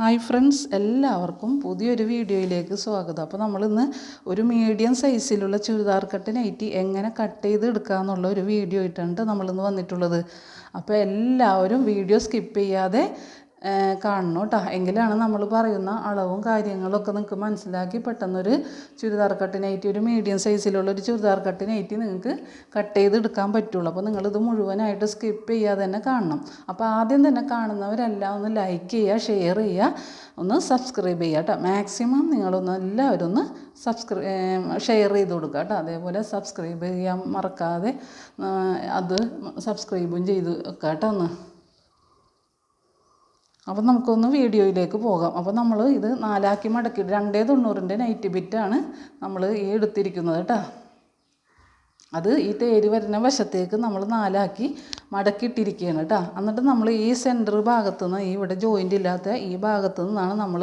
Hi friends എല്ലാവർക്കും പുതിയൊരു വീഡിയോയിലേക്ക് സ്വാഗതം. അപ്പോൾ നമ്മളിന്ന് ഒരു മീഡിയം സൈസിലുള്ള ചുരിദാർ കട്ട് നൈറ്റി എങ്ങനെ കട്ട് ചെയ്ത് എടുക്കുക എന്നുള്ള ഒരു വീഡിയോ ആയിട്ടാണ് നമ്മളിന്ന് വന്നിട്ടുള്ളത്. അപ്പോൾ എല്ലാവരും വീഡിയോ സ്കിപ്പ് ചെയ്യാതെ കാണണം കേട്ടോ എങ്കിലാണ് നമ്മൾ പറയുന്ന അളവും കാര്യങ്ങളൊക്കെ നിങ്ങൾക്ക് മനസ്സിലാക്കി പെട്ടെന്നൊരു ചുരിദാർ കട്ട് നൈറ്റി ഒരു മീഡിയം സൈസിലുള്ള ഒരു ചുരിദാർ കട്ട് നൈറ്റി നിങ്ങൾക്ക് കട്ട് ചെയ്ത് എടുക്കാൻ പറ്റുള്ളൂ. അപ്പോൾ നിങ്ങളിത് മുഴുവനായിട്ട് സ്കിപ്പ് ചെയ്യാതെ തന്നെ കാണണം. അപ്പോൾ ആദ്യം തന്നെ കാണുന്നവരെല്ലാം ഒന്ന് ലൈക്ക് ചെയ്യുക ഷെയർ ചെയ്യുക ഒന്ന് സബ്സ്ക്രൈബ് ചെയ്യുക കേട്ടോ മാക്സിമം നിങ്ങളൊന്ന് എല്ലാവരും ഒന്ന് സബ്സ്ക്രൈ ഷെയർ ചെയ്ത് കൊടുക്കുക കേട്ടോ അതേപോലെ സബ്സ്ക്രൈബ് ചെയ്യാൻ മറക്കാതെ അത് സബ്സ്ക്രൈബും ചെയ്ത് വെക്കാം കേട്ടോ ഒന്ന്. അപ്പോൾ നമുക്കൊന്ന് വീഡിയോയിലേക്ക് പോകാം. അപ്പോൾ നമ്മൾ ഇത് നാലാക്കി മടക്കി രണ്ടേ തൊണ്ണൂറിന്റെ നൈറ്റ് ബിറ്റാണ് നമ്മൾ ഈ എടുത്തിരിക്കുന്നത് കേട്ടോ അത് ഈ തേര് വരുന്ന വശത്തേക്ക് നമ്മൾ നാലാക്കി മടക്കിയിട്ടിരിക്കുകയാണ് കേട്ടോ എന്നിട്ട് നമ്മൾ ഈ സെന്റർ ഭാഗത്തു നിന്ന് ഈ ഇവിടെ ജോയിന്റ് ഇല്ലാത്ത ഈ ഭാഗത്തു നിന്നാണ് നമ്മൾ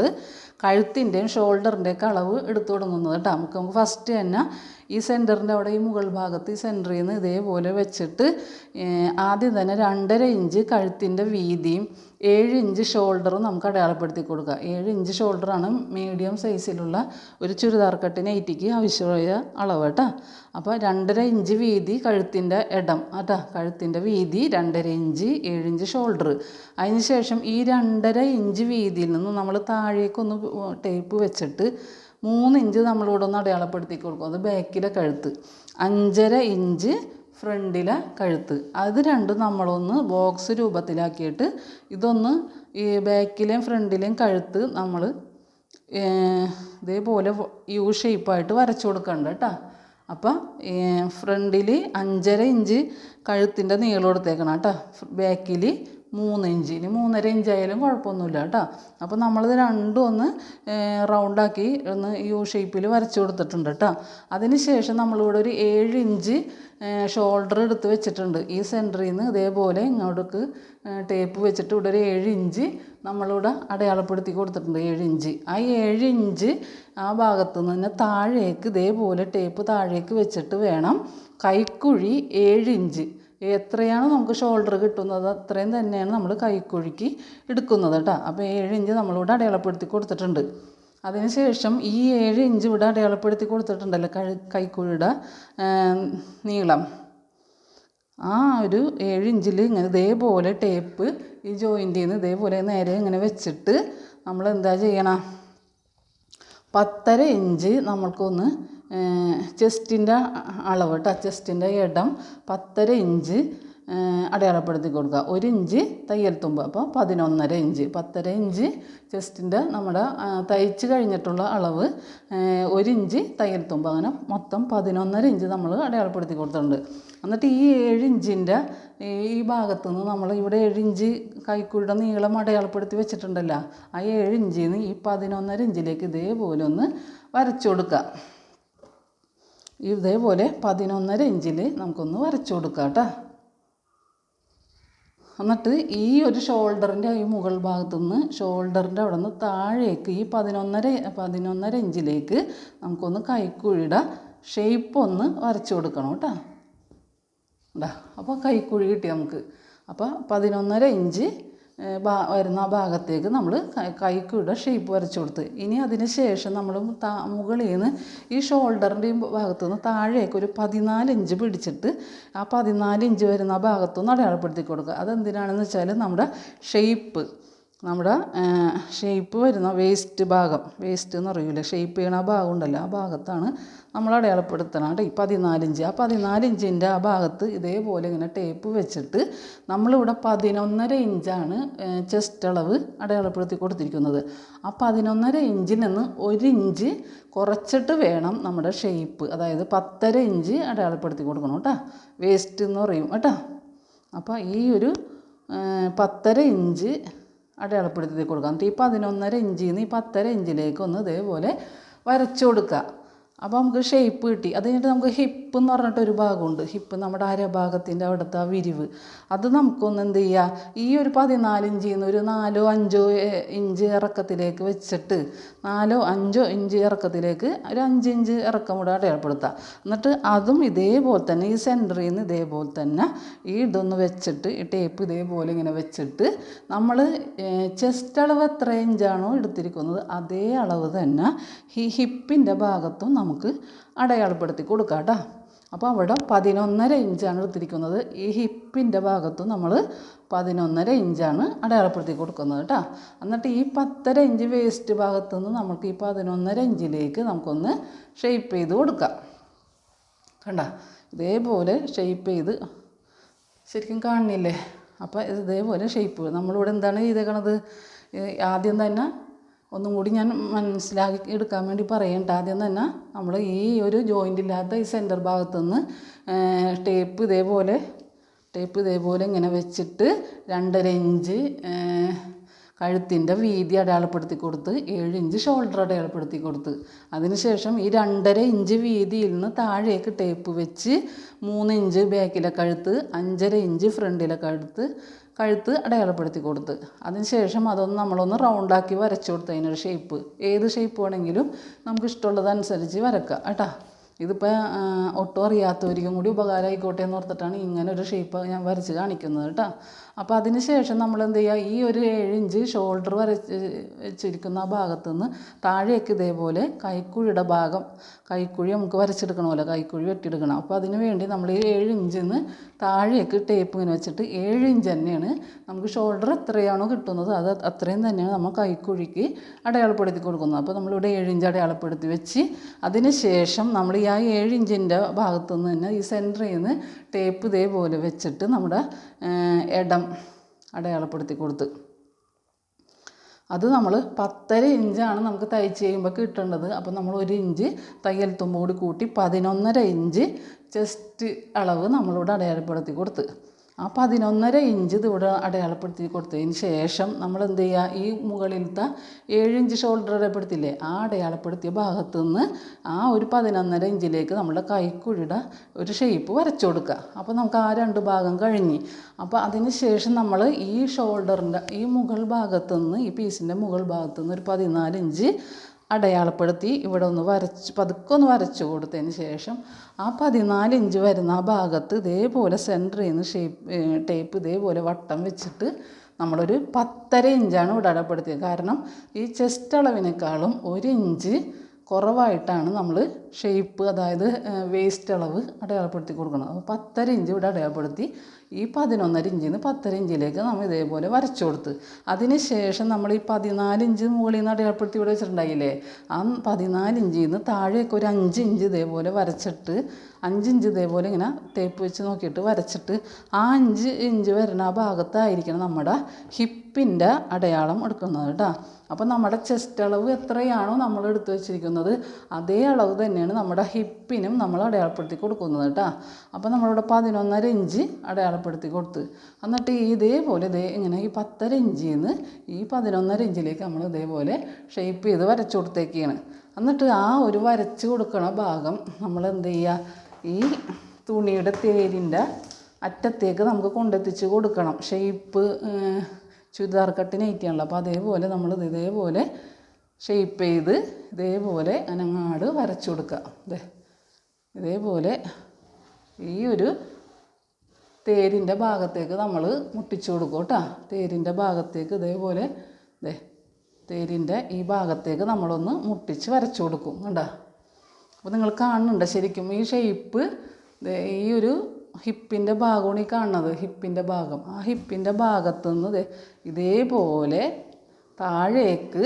കഴുത്തിന്റെയും ഷോൾഡറിന്റെയൊക്കെ അളവ് എടുത്തു തുടങ്ങുന്നത് കേട്ടോ നമുക്ക് നമുക്ക് ഫസ്റ്റ് തന്നെ ഈ സെന്ററിന്റെ അവിടെ ഈ മുകൾ ഭാഗത്ത് ഈ സെന്ററിൽ നിന്ന് ഇതേപോലെ വെച്ചിട്ട് ആദ്യം തന്നെ രണ്ടര ഇഞ്ച് കഴുത്തിന്റെ വീതിയും ഏഴ് ഇഞ്ച് ഷോൾഡറും നമുക്ക് അടയാളപ്പെടുത്തി കൊടുക്കുക ഏഴ് ഇഞ്ച് ഷോൾഡറാണ് മീഡിയം സൈസിലുള്ള ഒരു ചുരിദാർ കട്ടിന് നൈറ്റിക്ക് ആവശ്യമായ അളവ് കേട്ടോ. അപ്പോൾ രണ്ടര ഇഞ്ച് വീതി കഴുത്തിന്റെ ഇടം കേട്ടോ. കഴുത്തിന്റെ വീതി രണ്ടര ഇഞ്ച് ഏഴ് ഇഞ്ച് ഷോൾഡർ അതിന് ശേഷം ഈ രണ്ടര ഇഞ്ച് വീതിയിൽ നിന്ന് നമ്മൾ താഴേക്കൊന്ന് ടേപ്പ് വെച്ചിട്ട് മൂന്ന് ഇഞ്ച് നമ്മളിവിടെ ഒന്ന് അടയാളപ്പെടുത്തി കൊടുക്കും. അത് ബാക്കിലെ കഴുത്ത്. അഞ്ചര ഇഞ്ച് ഫ്രണ്ടിലെ കഴുത്ത്. അത് രണ്ടും നമ്മളൊന്ന് ബോക്സ് രൂപത്തിലാക്കിയിട്ട് ഇതൊന്ന് ഈ ബാക്കിലെയും ഫ്രണ്ടിലെയും കഴുത്ത് നമ്മൾ ഇതേപോലെ യു ഷേപ്പായിട്ട് വരച്ചു കൊടുക്കണ്ട കേട്ടോ അപ്പം ഫ്രണ്ടിൽ അഞ്ചര ഇഞ്ച് കഴുത്തിന്റെ നീളം എടുത്തേക്കണം കേട്ടോ ബാക്കിൽ മൂന്ന് ഇഞ്ച് ഇനി മൂന്നര ഇഞ്ച് ആയാലും കുഴപ്പമൊന്നുമില്ല കേട്ടോ. അപ്പോൾ നമ്മളിത് രണ്ടും ഒന്ന് റൗണ്ടാക്കി ഒന്ന് യു ഷേപ്പിൽ വരച്ചു കൊടുത്തിട്ടുണ്ട് കേട്ടോ. അതിന് ശേഷം നമ്മളിവിടെ ഒരു ഏഴ് ഇഞ്ച് ഷോൾഡർ എടുത്ത് വെച്ചിട്ടുണ്ട്. ഈ സെന്ററിൽ നിന്ന് ഇതേപോലെ ഇങ്ങോട്ടേക്ക് ടേപ്പ് വെച്ചിട്ട് ഇവിടെ ഒരു ഏഴ് ഇഞ്ച് നമ്മളിവിടെ അടയാളപ്പെടുത്തി കൊടുത്തിട്ടുണ്ട് ഏഴ് ഇഞ്ച് ആ ഏഴ് ഇഞ്ച് ആ ഭാഗത്തു നിന്ന് തന്നെ താഴേക്ക് ഇതേപോലെ ടേപ്പ് താഴേക്ക് വെച്ചിട്ട് വേണം കൈക്കുഴി ഏഴ് ഇഞ്ച് എത്രയാണ് നമുക്ക് ഷോൾഡർ കിട്ടുന്നത് അത്രയും തന്നെയാണ് നമ്മൾ കൈക്കുഴിക്ക് എടുക്കുന്നത് കേട്ടോ അപ്പോൾ ഏഴ് ഇഞ്ച് നമ്മളിവിടെ അടയാളപ്പെടുത്തി കൊടുത്തിട്ടുണ്ട്. അതിനുശേഷം ഈ ഏഴ് ഇഞ്ച് ഇവിടെ അടയാളപ്പെടുത്തി കൊടുത്തിട്ടുണ്ടല്ലോ കൈ കൈക്കുഴിയുടെ നീളം. ആ ഒരു ഏഴ് ഇഞ്ചിൽ ഇങ്ങനെ ഇതേപോലെ ടേപ്പ് ഈ ജോയിന്റിൽ നിന്ന് ഇതേപോലെ നേരെ ഇങ്ങനെ വെച്ചിട്ട് നമ്മൾ എന്താ ചെയ്യണം? പത്തര ഇഞ്ച് നമ്മൾക്കൊന്ന് ചെസ്റ്റിന്റെ അളവ് കേട്ടോ ചെസ്റ്റിന്റെ ഇടം പത്തര ഇഞ്ച് അടയാളപ്പെടുത്തി കൊടുക്കുക. ഒരു ഇഞ്ച് തയ്യൽ തുമ്പ്. അപ്പോൾ പതിനൊന്നര ഇഞ്ച്. പത്തര ഇഞ്ച് ചെസ്റ്റിന്റെ നമ്മുടെ തയ്ച്ച് കഴിഞ്ഞിട്ടുള്ള അളവ് ഒരു ഇഞ്ച് തയ്യൽ തുമ്പ്. അങ്ങനെ മൊത്തം പതിനൊന്നര ഇഞ്ച് നമ്മൾ അടയാളപ്പെടുത്തി കൊടുത്തിട്ടുണ്ട്. എന്നിട്ട് ഈ ഏഴ് ഇഞ്ചിന്റെ ഈ ഭാഗത്തു നിന്ന് നമ്മൾ ഇവിടെ ഏഴ് ഇഞ്ച് കൈക്കുഴിയുടെ നീളം അടയാളപ്പെടുത്തി വെച്ചിട്ടുണ്ടല്ലോ. ആ ഏഴ് ഇഞ്ചിൽ നിന്ന് ഈ പതിനൊന്നര ഇഞ്ചിലേക്ക് ഇതേപോലെ ഒന്ന് വരച്ചു കൊടുക്കുക. ഇതേപോലെ പതിനൊന്നര ഇഞ്ചിൽ നമുക്കൊന്ന് വരച്ചു കൊടുക്കാം കേട്ടോ. എന്നിട്ട് ഈ ഒരു ഷോൾഡറിന്റെ ഈ മുകൾ ഭാഗത്തു നിന്ന് ഷോൾഡറിന്റെ അവിടെ നിന്ന് താഴേക്ക് ഈ പതിനൊന്നര പതിനൊന്നര ഇഞ്ചിലേക്ക് നമുക്കൊന്ന് കൈക്കുഴിയുടെ ഷേപ്പ് ഒന്ന് വരച്ചു കൊടുക്കണം കേട്ടോ. ഉണ്ടാ അപ്പോൾ കൈക്കുഴി കിട്ടി നമുക്ക്. അപ്പോൾ പതിനൊന്നര ഇഞ്ച് വരുന്ന ഭാഗത്തേക്ക് നമ്മൾ കൈക്കൂടെ ഷേപ്പ് വരച്ചു കൊടുത്ത്. ഇനി അതിന് ശേഷം നമ്മൾ താ മുകളിൽ നിന്ന് ഈ ഷോൾഡറിന്റെയും ഭാഗത്തു നിന്ന് താഴേക്ക് ഒരു പതിനാല് ഇഞ്ച് പിടിച്ചിട്ട് ആ പതിനാല് ഇഞ്ച് വരുന്ന ആ ഭാഗത്തുനിന്ന് അടയാളപ്പെടുത്തി കൊടുക്കുക. അതെന്തിനാണെന്ന് വെച്ചാൽ നമ്മുടെ ഷേപ്പ് നമ്മുടെ ഷേപ്പ് വരുന്ന വേസ്റ്റ് ഭാഗം. വേസ്റ്റ് എന്ന് പറയൂലേ? ഷേപ്പ് ചെയ്യണ ആ ഭാഗം ഉണ്ടല്ലോ. ആ ഭാഗത്താണ് നമ്മൾ അടയാളപ്പെടുത്തണം കേട്ടോ ഈ പതിനാലിഞ്ച് ആ പതിനാലിഞ്ചിന്റെ ആ ഭാഗത്ത് ഇതേപോലെ ഇങ്ങനെ ടേപ്പ് വെച്ചിട്ട് നമ്മളിവിടെ പതിനൊന്നര ഇഞ്ചാണ് ചെസ്റ്റ് അളവ് അടയാളപ്പെടുത്തി കൊടുത്തിരിക്കുന്നത്. ആ പതിനൊന്നര ഇഞ്ചിൽ നിന്ന് ഒരു ഇഞ്ച് കുറച്ചിട്ട് വേണം നമ്മുടെ ഷേപ്പ് അതായത് പത്തര ഇഞ്ച് അടയാളപ്പെടുത്തി കൊടുക്കണം കേട്ടോ. വേസ്റ്റ് എന്ന് പറയും കേട്ടോ. അപ്പോൾ ഈ ഒരു പത്തര ഇഞ്ച് അടയാളപ്പെടുത്തി കൊടുക്കുക എന്നിട്ട് ഈ പതിനൊന്നര ഇഞ്ചിൽ നിന്ന് ഈ പത്തര ഇഞ്ചിലേക്ക് ഒന്ന് ഇതേപോലെ വരച്ചു കൊടുക്കുക. അപ്പോൾ നമുക്ക് ഷേപ്പ് കിട്ടി. അത് കഴിഞ്ഞിട്ട് നമുക്ക് ഹിപ്പ് എന്ന് പറഞ്ഞിട്ട് ഒരു ഭാഗമുണ്ട്. ഹിപ്പ് നമ്മുടെ അരഭാഗത്തിന്റെ അവിടുത്തെ ആ വിരിവ്. അത് നമുക്കൊന്ന് എന്ത് ചെയ്യുക ഈ ഒരു പതിനാല് ഇഞ്ചിൽ നിന്ന് ഒരു നാലോ അഞ്ചോ ഇഞ്ച് ഇറക്കത്തിലേക്ക് വെച്ചിട്ട് നാലോ അഞ്ചോ ഇഞ്ച് ഇറക്കത്തിലേക്ക് ഒരു അഞ്ച് ഇഞ്ച് ഇറക്കം കൂടെ അടയാളപ്പെടുത്തുക എന്നിട്ട് അതും ഇതേപോലെ തന്നെ ഈ സെന്ററിൽ നിന്ന് ഇതേപോലെ തന്നെ ഈ ഇതൊന്ന് വെച്ചിട്ട് ഈ ടേപ്പ് ഇതേപോലെ ഇങ്ങനെ വെച്ചിട്ട് നമ്മൾ ചെസ്റ്റ് അളവ് എത്ര ഇഞ്ചാണോ എടുത്തിരിക്കുന്നത് അതേ അളവ് തന്നെ ഈ ഹിപ്പിന്റെ ഭാഗത്തും നമുക്ക് അടയാളപ്പെടുത്തി കൊടുക്കാം കേട്ടോ. അപ്പോൾ അവിടെ പതിനൊന്നര ഇഞ്ചാണ് എടുത്തിരിക്കുന്നത്. ഈ ഹിപ്പിന്റെ ഭാഗത്തും നമ്മൾ പതിനൊന്നര ഇഞ്ചാണ് അടയാളപ്പെടുത്തി കൊടുക്കുന്നത് കേട്ടോ. എന്നിട്ട് ഈ പത്തര ഇഞ്ച് വേസ്റ്റ് ഭാഗത്തു നിന്ന് നമുക്ക് ഈ പതിനൊന്നര ഇഞ്ചിലേക്ക് നമുക്കൊന്ന് ഷെയ്പ്പ് ചെയ്ത് കൊടുക്കാം. കണ്ട ഇതേപോലെ ഷെയ്പ്പ് ചെയ്ത് ശരിക്കും കാണുന്നില്ലേ? അപ്പോൾ ഇതേപോലെ ഷെയ്പ്പ് നമ്മളിവിടെ എന്താണ് ചെയ്തേക്കണത്? ആദ്യം തന്നെ ഒന്നും കൂടി ഞാൻ മനസ്സിലാക്കി എടുക്കാൻ വേണ്ടി പറയണ്ട. ആദ്യം തന്നെ നമ്മൾ ഈ ഒരു ജോയിന്റ് ഇല്ലാത്ത ഈ സെന്റർ ഭാഗത്തു നിന്ന് ടേപ്പ് ഇതേപോലെ ടേപ്പ് ഇതേപോലെ ഇങ്ങനെ വെച്ചിട്ട് രണ്ടര ഇഞ്ച് കഴുത്തിന്റെ വീതി അടയാളപ്പെടുത്തി കൊടുത്ത് ഏഴ് ഇഞ്ച് ഷോൾഡർ അടയാളപ്പെടുത്തി കൊടുത്ത്. അതിനുശേഷം ഈ രണ്ടര ഇഞ്ച് വീതിയിൽ നിന്ന് താഴേക്ക് ടേപ്പ് വെച്ച് മൂന്ന് ഇഞ്ച് ബാക്കിലെ കഴുത്ത് അഞ്ചര ഇഞ്ച് ഫ്രണ്ടിലെ കഴുത്ത് കഴുത്ത് അടയാളപ്പെടുത്തി കൊടുത്ത്. അതിനുശേഷം അതൊന്ന് നമ്മളൊന്ന് റൗണ്ടാക്കി വരച്ചു കൊടുത്ത് അതിനൊരു ഷേപ്പ്. ഏത് ഷേപ്പ് വേണമെങ്കിലും നമുക്ക് ഇഷ്ടമുള്ളതനുസരിച്ച് വരക്കാം കേട്ടോ. ഇതിപ്പോൾ ഒട്ടും അറിയാത്തവർക്കും കൂടി ഉപകാരമായിക്കോട്ടെ എന്ന് ഓർത്തിട്ടാണ് ഇങ്ങനെ ഒരു ഷേപ്പ് ഞാൻ വരച്ച് കാണിക്കുന്നത് കേട്ടോ. അപ്പോൾ അതിന് ശേഷം നമ്മൾ എന്ത് ചെയ്യുക ഈ ഒരു ഏഴ് ഇഞ്ച് ഷോൾഡർ വരച്ച് വെച്ചിരിക്കുന്ന ആ ഭാഗത്തു നിന്ന് താഴേക്ക് ഇതേപോലെ കൈക്കുഴിയുടെ ഭാഗം കൈക്കുഴി നമുക്ക് വരച്ചെടുക്കണമല്ലോ കൈക്കുഴി വെട്ടിയെടുക്കണം. അപ്പോൾ അതിന് വേണ്ടി നമ്മൾ ഈ ഏഴ് ഇഞ്ചിൽ നിന്ന് താഴേക്ക് ടേപ്പ് ഇങ്ങനെ വെച്ചിട്ട് ഏഴ് ഇഞ്ച് തന്നെയാണ്. നമുക്ക് ഷോൾഡർ എത്രയാണോ കിട്ടുന്നത് അത് അത്രയും തന്നെയാണ് നമ്മൾ കൈക്കുഴിക്ക് അടയാളപ്പെടുത്തി കൊടുക്കുന്നത്. അപ്പോൾ നമ്മളിവിടെ ഏഴ് ഇഞ്ച് അടയാളപ്പെടുത്തി വെച്ച് അതിന് ശേഷം നമ്മൾ ഈ ആ ഏഴ് ഇഞ്ചിന്റെ ഭാഗത്തു നിന്ന് തന്നെ ഈ സെന്ററിൽ നിന്ന് ടേപ്പ് ഇതേപോലെ വെച്ചിട്ട് നമ്മുടെ ഇടം അടയാളപ്പെടുത്തി കൊടുത്ത് അത് നമ്മൾ പത്തര ഇഞ്ചാണ് നമുക്ക് തയ്ച്ച് കഴിയുമ്പോൾ കിട്ടേണ്ടത്. അപ്പോൾ നമ്മൾ ഒരു ഇഞ്ച് തയ്യൽ തുമ്പ് കൂടി കൂട്ടി പതിനൊന്നര ഇഞ്ച് ചെസ്റ്റ് അളവ് നമ്മളിവിടെ അടയാളപ്പെടുത്തി കൊടുത്ത്. ആ പതിനൊന്നര ഇഞ്ച് ഇത് ഇവിടെ അടയാളപ്പെടുത്തി കൊടുത്തതിന് ശേഷം നമ്മൾ എന്ത് ചെയ്യുക ഈ മുകളിലത്തെ ഏഴ് ഇഞ്ച് ഷോൾഡർ അടയാളപ്പെടുത്തില്ലേ ആ അടയാളപ്പെടുത്തിയ ഭാഗത്തു നിന്ന് ആ ഒരു പതിനൊന്നര ഇഞ്ചിലേക്ക് നമ്മുടെ കൈക്കുഴിയുടെ ഒരു ഷേപ്പ് വരച്ചു കൊടുക്കുക. അപ്പോൾ നമുക്ക് ആ രണ്ട് ഭാഗം കഴിഞ്ഞ്. അപ്പോൾ അതിന് ശേഷം നമ്മൾ ഈ ഷോൾഡറിന്റെ ഈ മുകൾ ഭാഗത്തു നിന്ന് ഈ പീസിന്റെ മുകൾ ഭാഗത്തു നിന്ന് ഒരു പതിനാല് ഇഞ്ച് അടയാളപ്പെടുത്തി ഇവിടെ ഒന്ന് വരച്ച് പതുക്കെ ഒന്ന് വരച്ചു കൊടുത്തതിന് ശേഷം ആ പതിനാല് ഇഞ്ച് വരുന്ന ആ ഭാഗത്ത് ഇതേപോലെ സെന്ററിൽ നിന്ന് ഷേപ്പ് ടേപ്പ് ഇതേപോലെ വട്ടം വെച്ചിട്ട് നമ്മളൊരു പത്തര ഇഞ്ചാണ് ഇവിടെ അടയാളപ്പെടുത്തിയത്. കാരണം ഈ ചെസ്റ്റ് അളവിനേക്കാളും ഒരു ഇഞ്ച് കുറവായിട്ടാണ് നമ്മൾ ഷേപ്പ് അതായത് വേസ്റ്റ് അളവ് അടയാളപ്പെടുത്തി കൊടുക്കണം അപ്പോൾ പത്തര ഇഞ്ച് ഇവിടെ അടയാളപ്പെടുത്തി. ഈ പതിനൊന്നര ഇഞ്ചിൽ നിന്ന് പത്തര ഇഞ്ചിലേക്ക് നമ്മൾ ഇതേപോലെ വരച്ചു കൊടുത്ത്. അതിന് ശേഷം നമ്മൾ ഈ പതിനാല് ഇഞ്ച് മുകളിൽ നിന്ന് അടയാളപ്പെടുത്തി ഇവിടെ വെച്ചിട്ടുണ്ടായില്ലേ? ആ പതിനാല് ഇഞ്ചിൽ നിന്ന് താഴേക്ക് ഒരു അഞ്ച് ഇഞ്ച് ഇതേപോലെ വരച്ചിട്ട് അഞ്ച് ഇഞ്ച് ഇതേപോലെ ഇങ്ങനെ ടേപ്പ് വെച്ച് നോക്കിയിട്ട് വരച്ചിട്ട് ആ അഞ്ച് ഇഞ്ച് വരുന്ന ആ ഭാഗത്തായിരിക്കണം നമ്മുടെ ഹിപ്പിന്റെ അടയാളം എടുക്കുന്നത് കേട്ടോ. അപ്പോൾ നമ്മുടെ ചെസ്റ്റ് അളവ് എത്രയാണോ നമ്മൾ എടുത്തു വെച്ചിരിക്കുന്നത് അതേ അളവ് തന്നെയാണ് നമ്മുടെ ഹിപ്പിനും നമ്മൾ അടയാളപ്പെടുത്തി കൊടുക്കുന്നത് കേട്ടോ. അപ്പോൾ നമ്മളിവിടെ പതിനൊന്നര ഇഞ്ച് അടയാളപ്പെടുത്തി കൊടുത്ത്. എന്നിട്ട് ഇതേപോലെ ഇതേ ഇങ്ങനെ ഈ പത്തര ഇഞ്ചിൽ നിന്ന് ഈ പതിനൊന്നര ഇഞ്ചിലേക്ക് നമ്മൾ ഇതേപോലെ ഷേപ്പ് ചെയ്ത് വരച്ചു കൊടുത്തേക്കാണ്. എന്നിട്ട് ആ ഒരു വരച്ച് കൊടുക്കണ ഭാഗം നമ്മൾ എന്ത് ചെയ്യുക? ഈ തുണിയുടെ തേരിന്റെ അറ്റത്തേക്ക് നമുക്ക് കൊണ്ടെത്തിച്ച് കൊടുക്കണം. ഷേപ്പ് ചുരിദാർ കട്ട് നൈറ്റിയാണല്ലോ അപ്പോൾ അതേപോലെ നമ്മൾ ഇതേപോലെ ഷേപ്പ് ചെയ്ത് ഇതേപോലെ അനങ്ങാട് വരച്ചു കൊടുക്കുക. ദേ ഇതേപോലെ ഈ ഒരു തേരിന്റെ ഭാഗത്തേക്ക് നമ്മൾ മുട്ടിച്ചു കൊടുക്കും കേട്ടോ. തേരിന്റെ ഭാഗത്തേക്ക് ഇതേപോലെ ദേ തേരിന്റെ ഈ ഭാഗത്തേക്ക് നമ്മളൊന്ന് മുട്ടിച്ച് വരച്ചു കൊടുക്കും കണ്ടോ? അപ്പോൾ നിങ്ങൾ കാണുന്നുണ്ട് ശരിക്കും ഈ ഷേപ്പ് ഈ ഒരു ഹിപ്പിന്റെ ഭാഗമാണ് ഈ കാണുന്നത്. ഹിപ്പിന്റെ ഭാഗം. ആ ഹിപ്പിന്റെ ഭാഗത്തു നിന്ന് ഇതേപോലെ താഴേക്ക്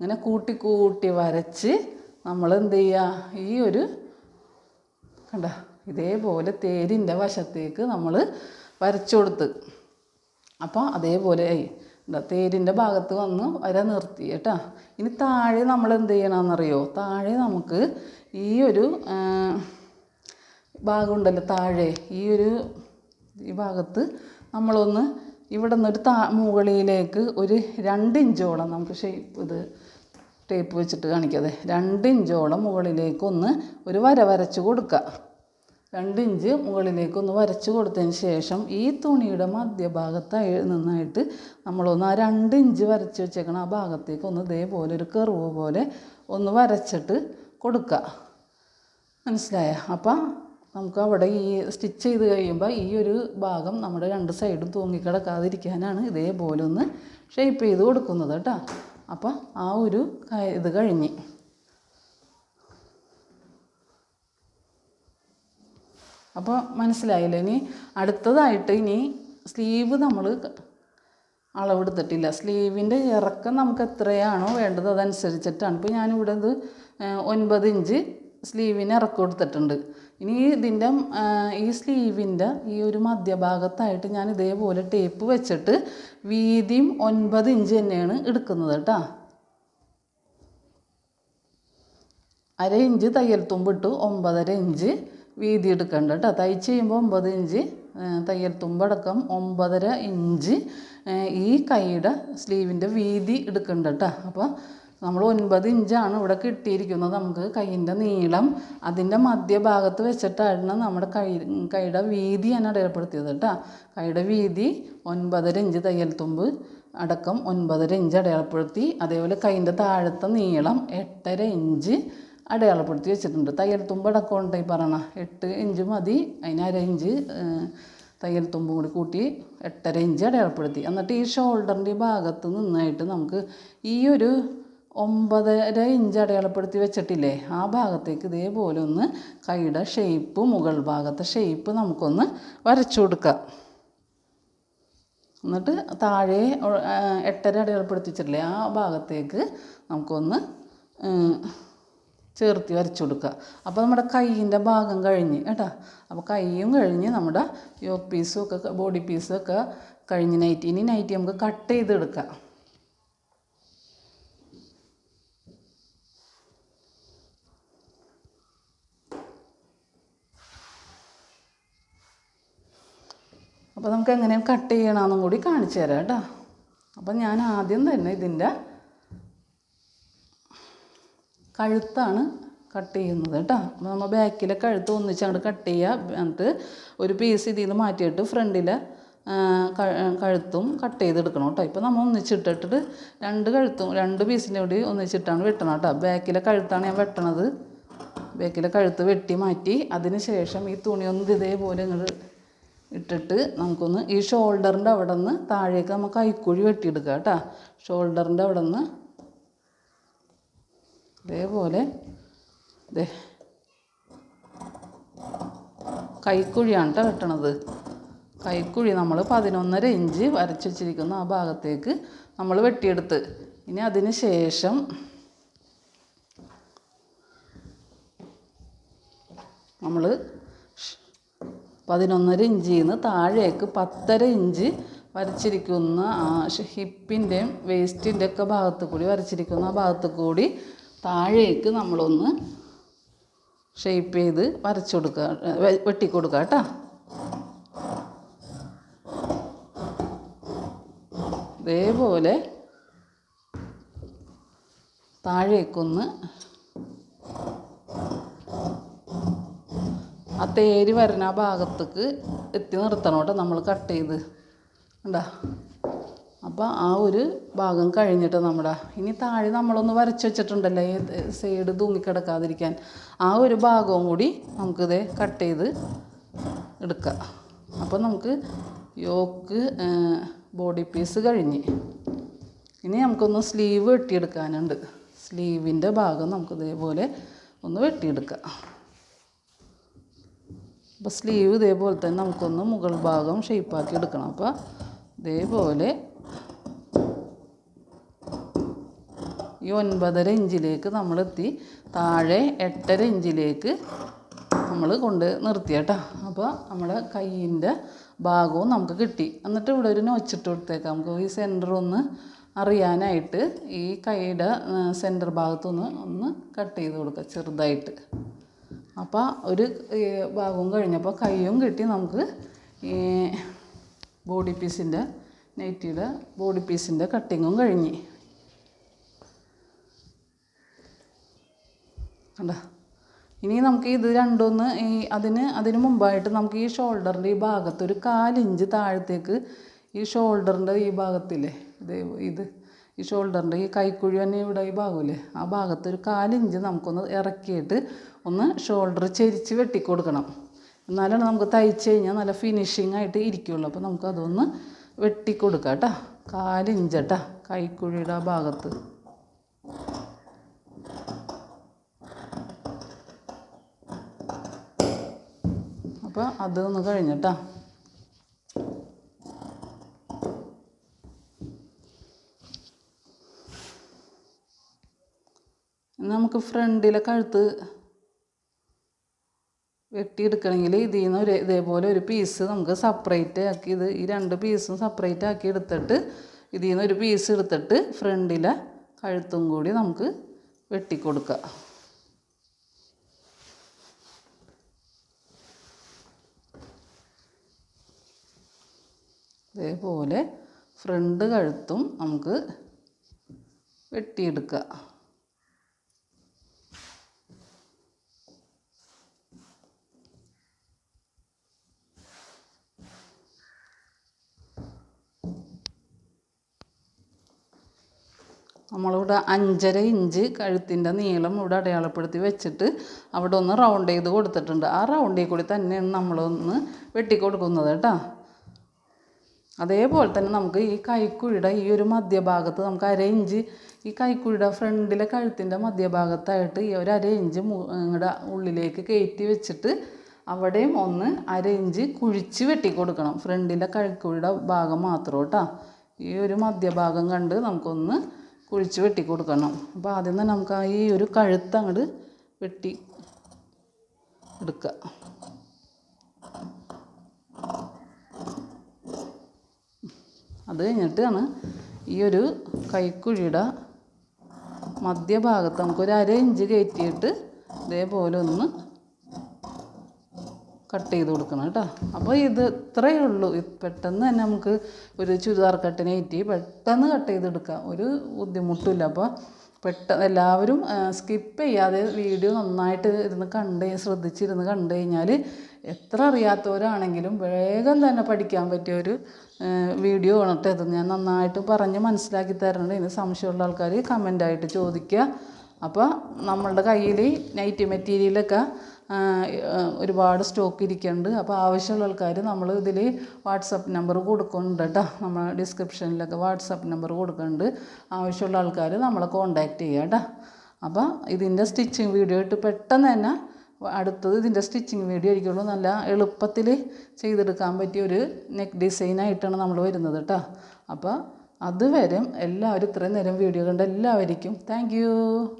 ഇങ്ങനെ കൂട്ടി കൂട്ടി വരച്ച് നമ്മൾ എന്ത് ചെയ്യുക ഈ ഒരു കണ്ട ഇതേപോലെ തേരിന്റെ വശത്തേക്ക് നമ്മൾ വരച്ചു കൊടുത്ത്. അപ്പോൾ അതേപോലെ ആയി. തേരിന്റെ ഭാഗത്ത് വന്ന് വര നിർത്തി കേട്ടോ. ഇനി താഴെ നമ്മൾ എന്ത് ചെയ്യണമെന്നറിയോ താഴെ നമുക്ക് ഈ ഒരു ഭാഗമുണ്ടല്ലോ താഴെ. ഈ ഒരു ഈ ഭാഗത്ത് നമ്മളൊന്ന് ഇവിടെ നിന്നൊരു താ മുകളിലേക്ക് ഒരു രണ്ട് ഇഞ്ചോളം നമുക്ക് ഷേപ്പ് ഇത് ടേപ്പ് വെച്ചിട്ട് കാണിക്കാതെ രണ്ട് ഇഞ്ചോളം മുകളിലേക്കൊന്ന് ഒരു വര വരച്ച് കൊടുക്കുക രണ്ട് ഇഞ്ച് മുകളിലേക്കൊന്ന് വരച്ച് കൊടുത്തതിന് ശേഷം ഈ തുണിയുടെ മധ്യഭാഗത്തായി നിന്നായിട്ട് നമ്മളൊന്ന് ആ രണ്ട് ഇഞ്ച് വരച്ച് വെച്ചേക്കണം ആ ഭാഗത്തേക്ക് ഒന്ന് ഇതേപോലെ ഒരു കെറുവ് പോലെ ഒന്ന് വരച്ചിട്ട് കൊടുക്കുക മനസ്സിലായോ? അപ്പം നമുക്ക് അവിടെ ഈ സ്റ്റിച്ച് ചെയ്ത് കഴിയുമ്പോൾ ഈ ഒരു ഭാഗം നമ്മുടെ രണ്ട് സൈഡും തൂങ്ങിക്കിടക്കാതിരിക്കാനാണ് ഇതേപോലെ ഒന്ന് ഷേപ്പ് ചെയ്ത് കൊടുക്കുന്നത് കേട്ടോ. അപ്പം ആ ഒരു ഇത് കഴിഞ്ഞ്. അപ്പോൾ മനസ്സിലായില്ലേ? ഇനി അടുത്തതായിട്ട് ഇനി സ്ലീവ് നമ്മൾ അളവെടുത്തിട്ടില്ല. സ്ലീവിന്റെ ഇറക്കം നമുക്ക് എത്രയാണോ വേണ്ടത് അതനുസരിച്ചിട്ടാണ്. ഇപ്പോൾ ഞാനിവിടെ ഇത് ഒൻപത് ഇഞ്ച് സ്ലീവിന് ഇറക്കം എടുത്തിട്ടുണ്ട് ഇനി ഇതിന്റെ ഈ സ്ലീവിന്റെ ഈ ഒരു മധ്യഭാഗത്തായിട്ട് ഞാൻ ഇതേപോലെ ടേപ്പ് വെച്ചിട്ട് വീതിയും ഒൻപത് ഇഞ്ച് തന്നെയാണ് എടുക്കുന്നത് കേട്ടോ. അര ഇഞ്ച് തയ്യൽ തുമ്പിട്ട് ഒമ്പതര ഇഞ്ച് വീതി എടുക്കണ്ട കേട്ടോ. തയ്ച്ച് ചെയ്യുമ്പോൾ ഒമ്പത് ഇഞ്ച് തയ്യൽ തുമ്പടക്കം ഒമ്പതര ഇഞ്ച് ഈ കൈയുടെ സ്ലീവിന്റെ വീതി എടുക്കണ്ട കേട്ടോ. അപ്പോൾ നമ്മൾ ഒൻപത് ഇഞ്ചാണ് ഇവിടെ കിട്ടിയിരിക്കുന്നത് നമുക്ക് കൈയിന്റെ നീളം അതിന്റെ മധ്യഭാഗത്ത് വെച്ചിട്ടാണ് നമ്മുടെ കൈ കൈയുടെ വീതി ഞാൻ അടയാളപ്പെടുത്തിയത് കേട്ടോ. കൈയുടെ വീതി ഒൻപതര ഇഞ്ച് തയ്യൽ തുമ്പ് അടക്കം ഒൻപതര ഇഞ്ച് അടയാളപ്പെടുത്തി അതേപോലെ കൈന്റെ താഴത്തെ നീളം എട്ടര ഇഞ്ച് അടയാളപ്പെടുത്തി വെച്ചിട്ടുണ്ട്. തയ്യൽ തുമ്പ് അടക്കം ഉണ്ട് ഈ പറയണ? എട്ട് ഇഞ്ച് മതി. അതിന് അര ഇഞ്ച് തയ്യൽ തുമ്പും കൂടി കൂട്ടി എട്ടര ഇഞ്ച് അടയാളപ്പെടുത്തി. എന്നിട്ട് ഈ ഷോൾഡറിന്റെ ഭാഗത്ത് നിന്നായിട്ട് നമുക്ക് ഈ ഒരു ഒമ്പതര ഇഞ്ച് അടയാളപ്പെടുത്തി വെച്ചിട്ടില്ലേ? ആ ഭാഗത്തേക്ക് ഇതേപോലെ ഒന്ന് കൈയുടെ ഷേപ്പ് മുകൾ ഭാഗത്തെ ഷേപ്പ് നമുക്കൊന്ന് വരച്ചു കൊടുക്കാം. എന്നിട്ട് താഴെ എട്ടര അടയാളപ്പെടുത്തിച്ചിട്ടില്ലേ? ആ ഭാഗത്തേക്ക് നമുക്കൊന്ന് ചേർത്തി വരച്ചു കൊടുക്കുക അപ്പോൾ നമ്മുടെ കൈയിന്റെ ഭാഗം കഴിഞ്ഞ് കേട്ടോ? അപ്പോൾ കൈയും കഴിഞ്ഞ് നമ്മുടെ യോക്ക് പീസും ഒക്കെ ബോഡി പീസും ഒക്കെ കഴിഞ്ഞ് നൈറ്റി ഇനി നൈറ്റി നമുക്ക് കട്ട് ചെയ്തെടുക്കാം. അപ്പോൾ നമുക്ക് എങ്ങനെ കട്ട് ചെയ്യണമെന്നും കൂടി കാണിച്ചു തരാം കേട്ടോ. അപ്പം ഞാൻ ആദ്യം തന്നെ ഇതിന്റെ കഴുത്താണ് കട്ട് ചെയ്യുന്നത് കേട്ടോ. അപ്പോൾ നമ്മൾ ബാക്കിലെ കഴുത്ത് ഒന്നിച്ച് അങ്ങോട്ട് കട്ട് ചെയ്യുക എന്നിട്ട് ഒരു പീസ് ഇതിൽ നിന്ന് മാറ്റിയിട്ട് ഫ്രണ്ടിലെ കഴുത്തും കട്ട് ചെയ്തെടുക്കണം കേട്ടോ. ഇപ്പോൾ നമ്മൾ ഒന്നിച്ചിട്ടിട്ട് രണ്ട് കഴുത്തും രണ്ട് പീസിന്റെ കൂടി ഒന്നിച്ചിട്ടാണ് വെട്ടണം കേട്ടോ. ബാക്കിലെ കഴുത്താണ് ഞാൻ വെട്ടണത്. ബാക്കിലെ കഴുത്ത് വെട്ടി മാറ്റി. അതിന് ശേഷം ഈ തുണി ഇതേപോലെ ഇങ്ങോട്ട് ഇട്ടിട്ട് നമുക്കൊന്ന് ഈ ഷോൾഡറിന്റെ അവിടെ നിന്ന് താഴേക്ക് നമുക്ക് കൈക്കുഴി വെട്ടിയെടുക്കുക കേട്ടോ. ഷോൾഡറിന്റെ അവിടെ നിന്ന് ഇതേപോലെ ദേ കൈക്കുഴിയാണ് കേട്ടോ വെട്ടണത്. കൈക്കുഴി നമ്മൾ പതിനൊന്നര ഇഞ്ച് വരച്ച് വെച്ചിരിക്കുന്ന ആ ഭാഗത്തേക്ക് നമ്മൾ വെട്ടിയെടുത്ത്. ഇനി അതിന് ശേഷം നമ്മൾ പതിനൊന്നര ഇഞ്ചിൽ നിന്ന് താഴേക്ക് പത്തര ഇഞ്ച് വരച്ചിരിക്കുന്ന ഹിപ്പിന്റെയും വേസ്റ്റിന്റെ ഒക്കെ ഭാഗത്ത് കൂടി വരച്ചിരിക്കുന്ന ആ ഭാഗത്ത് കൂടി താഴേക്ക് നമ്മളൊന്ന് ഷേപ്പ് ചെയ്ത് വരച്ചു കൊടുക്കുക വെട്ടിക്കൊടുക്കുക കേട്ടോ. ഇതേപോലെ താഴേക്കൊന്ന് ആ തേര് വരുന്ന ആ ഭാഗത്തേക്ക് എത്തി നിർത്തണം കേട്ടോ നമ്മൾ കട്ട് ചെയ്ത്. കണ്ടോ? അപ്പോൾ ആ ഒരു ഭാഗം കഴിഞ്ഞിട്ട് നമ്മുടെ ഇനി താഴെ നമ്മളൊന്ന് വരച്ച് വെച്ചിട്ടുണ്ടല്ലോ ഈ സൈഡ് തൂങ്ങിക്കിടക്കാതിരിക്കാൻ. ആ ഒരു ഭാഗവും കൂടി നമുക്കിത് കട്ട് ചെയ്ത് എടുക്കാം. അപ്പോൾ നമുക്ക് യോക്ക് ബോഡി പീസ് കഴിഞ്ഞ്. ഇനി നമുക്കൊന്ന് സ്ലീവ് വെട്ടിയെടുക്കാനുണ്ട്. സ്ലീവിന്റെ ഭാഗം നമുക്ക് ഇതേപോലെ ഒന്ന് വെട്ടിയെടുക്കാം. അപ്പോൾ സ്ലീവ് ഇതേപോലെ തന്നെ നമുക്കൊന്ന് മുകൾ ഭാഗം ഷേപ്പാക്കി എടുക്കണം. അപ്പോൾ ഇതേപോലെ ഈ ഒൻപതര ഇഞ്ചിലേക്ക് നമ്മളെത്തി താഴെ എട്ടര ഇഞ്ചിലേക്ക് നമ്മൾ കൊണ്ട് നിർത്തി കേട്ടോ. അപ്പോൾ നമ്മുടെ കയ്യിന്റെ ഭാഗവും നമുക്ക് കിട്ടി. എന്നിട്ട് ഇവിടെ ഒരു നോച്ചിട്ട് കൊടുത്തേക്കാം. നമുക്ക് ഈ സെന്റർ ഒന്ന് അറിയാനായിട്ട് ഈ കൈയുടെ സെന്റർ ഭാഗത്തുനിന്ന് ഒന്ന് കട്ട് ചെയ്ത് കൊടുക്കുക ചെറുതായിട്ട്. അപ്പോൾ ഒരു ഭാഗവും കഴിഞ്ഞപ്പോൾ കയ്യും കിട്ടി നമുക്ക് ഈ ബോഡി പീസിന്റെ നൈറ്റിയുടെ ബോഡി പീസിന്റെ കട്ടിങ്ങും കഴിഞ്ഞ്. കണ്ട? ഇനി നമുക്ക് ഇത് രണ്ടൊന്ന് ഈ അതിന് അതിന് മുമ്പായിട്ട് നമുക്ക് ഈ ഷോൾഡറിന്റെ ഈ ഭാഗത്ത് ഒരു കാലിഞ്ച് താഴത്തേക്ക് ഈ ഷോൾഡറിന്റെ ഈ ഭാഗത്തില്ലേ ഇത് ഇത് ഈ ഷോൾഡറിന്റെ ഈ കൈക്കുഴി തന്നെ ഇവിടെ ഈ ഭാഗമില്ലേ ആ ഭാഗത്ത് ഒരു കാലിഞ്ച് നമുക്കൊന്ന് ഇറക്കിയിട്ട് ഒന്ന് ഷോൾഡർ ചെരിച്ച് വെട്ടിക്കൊടുക്കണം. എന്നാലാണ് നമുക്ക് തയ്ച്ച് കഴിഞ്ഞാൽ നല്ല ഫിനിഷിംഗ് ആയിട്ട് ഇരിക്കുകയുള്ളൂ അപ്പോൾ നമുക്കതൊന്ന് വെട്ടിക്കൊടുക്കാം കേട്ടോ കാലിഞ്ച് കേട്ടോ കൈക്കുഴിയുടെ ആ ഭാഗത്ത്. അപ്പോൾ അതൊന്ന് കഴിഞ്ഞിട്ടാ നമുക്ക് ഫ്രണ്ടിലെ കഴുത്ത് വെട്ടിയെടുക്കണമെങ്കിൽ ഇതിൽ നിന്ന് ഒരു ഇതേപോലെ ഒരു പീസ് നമുക്ക് സെപ്പറേറ്റ് ആക്കി ഇത് ഈ രണ്ട് പീസും സെപ്പറേറ്റ് ആക്കി എടുത്തിട്ട് ഇതിൽ നിന്ന് ഒരു പീസ് എടുത്തിട്ട് ഫ്രണ്ടിലെ കഴുത്തും കൂടി നമുക്ക് വെട്ടിക്കൊടുക്കുക. ഇതേപോലെ ഫ്രണ്ട് കഴുത്തും നമുക്ക് വെട്ടിയെടുക്കുക. നമ്മളിവിടെ അഞ്ചര ഇഞ്ച് കഴുത്തിന്റെ നീളം ഇവിടെ അടയാളപ്പെടുത്തി വെച്ചിട്ട് അവിടെ ഒന്ന് റൗണ്ട് ചെയ്ത് കൊടുത്തിട്ടുണ്ട്. ആ റൗണ്ടിൽ കൂടി തന്നെയാണ് നമ്മളൊന്ന് വെട്ടിക്കൊടുക്കുന്നത് കേട്ടോ. അതേപോലെ തന്നെ നമുക്ക് ഈ കൈക്കുഴിയുടെ ഈ ഒരു മധ്യഭാഗത്ത് നമുക്ക് അര ഇഞ്ച് ഈ കൈക്കുഴിയുടെ ഫ്രണ്ടിലെ കഴുത്തിന്റെ മധ്യഭാഗത്തായിട്ട് ഈ ഒരു അര ഇഞ്ച് ഇങ്ങടെ ഉള്ളിലേക്ക് കയറ്റി വെച്ചിട്ട് അവിടെയും ഒന്ന് അര ഇഞ്ച് കുഴിച്ച് വെട്ടിക്കൊടുക്കണം ഫ്രണ്ടിലെ കൈക്കുഴിയുടെ ഭാഗം മാത്രം കേട്ടോ. ഈ ഒരു മധ്യഭാഗം കണ്ട് നമുക്കൊന്ന് കുഴിച്ച് വെട്ടി കൊടുക്കണം. അപ്പോൾ ആദ്യം തന്നെ നമുക്ക് ആ ഈ ഒരു കഴുത്ത് അങ്ങോട്ട് വെട്ടി എടുക്കുക അത് കഴിഞ്ഞിട്ടാണ് ഈ ഒരു കൈക്കുഴിയുടെ മധ്യഭാഗത്ത് നമുക്കൊരു അര ഇഞ്ച് കയറ്റിയിട്ട് ഇതേപോലെ ഒന്ന് കട്ട് ചെയ്ത് കൊടുക്കണം കേട്ടോ. അപ്പോൾ ഇത് ഇത്രയേ ഉള്ളൂ. പെട്ടെന്ന് തന്നെ നമുക്ക് ഒരു ചുരിദാർ കട്ടിനെ കട്ടിനേറ്റി പെട്ടെന്ന് കട്ട് ചെയ്തെടുക്കാം. ഒരു ബുദ്ധിമുട്ടില്ല അപ്പോൾ പെട്ടെന്ന് എല്ലാവരും സ്കിപ്പ് ചെയ്യാതെ വീഡിയോ നന്നായിട്ട് ഇരുന്ന് കണ്ട് ശ്രദ്ധിച്ചിരുന്ന് കണ്ടു കഴിഞ്ഞാൽ എത്ര അറിയാത്തവരാണെങ്കിലും വേഗം തന്നെ പഠിക്കാൻ പറ്റിയ ഒരു വീഡിയോ ആണ് കേട്ടോ ഇത്. ഞാൻ നന്നായിട്ട് പറഞ്ഞ് മനസ്സിലാക്കി തരുന്നുണ്ട് ഇനി സംശയമുള്ള ആൾക്കാർ കമന്റായിട്ട് ചോദിക്കുക. അപ്പോൾ നമ്മളുടെ കയ്യിൽ നൈറ്റി മെറ്റീരിയലൊക്കെ ഒരുപാട് സ്റ്റോക്ക് ഇരിക്കുന്നുണ്ട് അപ്പോൾ ആവശ്യമുള്ള ആൾക്കാർ നമ്മൾ ഇതിൽ വാട്സപ്പ് നമ്പർ കൊടുക്കുന്നുണ്ട് കേട്ടോ നമ്മൾ ഡിസ്ക്രിപ്ഷനിലൊക്കെ വാട്സപ്പ് നമ്പർ കൊടുക്കുന്നുണ്ട്. ആവശ്യമുള്ള ആൾക്കാർ നമ്മളെ കോണ്ടാക്ട് ചെയ്യുക കേട്ടോ അപ്പോൾ ഇതിന്റെ സ്റ്റിച്ചിങ് വീഡിയോ ഇട്ട് പെട്ടെന്ന് തന്നെ അടുത്തത് ഇതിന്റെ സ്റ്റിച്ചിങ് വീഡിയോ ആയിരിക്കുള്ളൂ. നല്ല എളുപ്പത്തിൽ ചെയ്തെടുക്കാൻ പറ്റിയ ഒരു നെക്ക് ഡിസൈനായിട്ടാണ് നമ്മൾ വരുന്നത് കേട്ടോ അപ്പോൾ അതുവരെ എല്ലാവരും ഇത്രയും നേരം വീഡിയോ കണ്ട എല്ലാവർക്കും താങ്ക്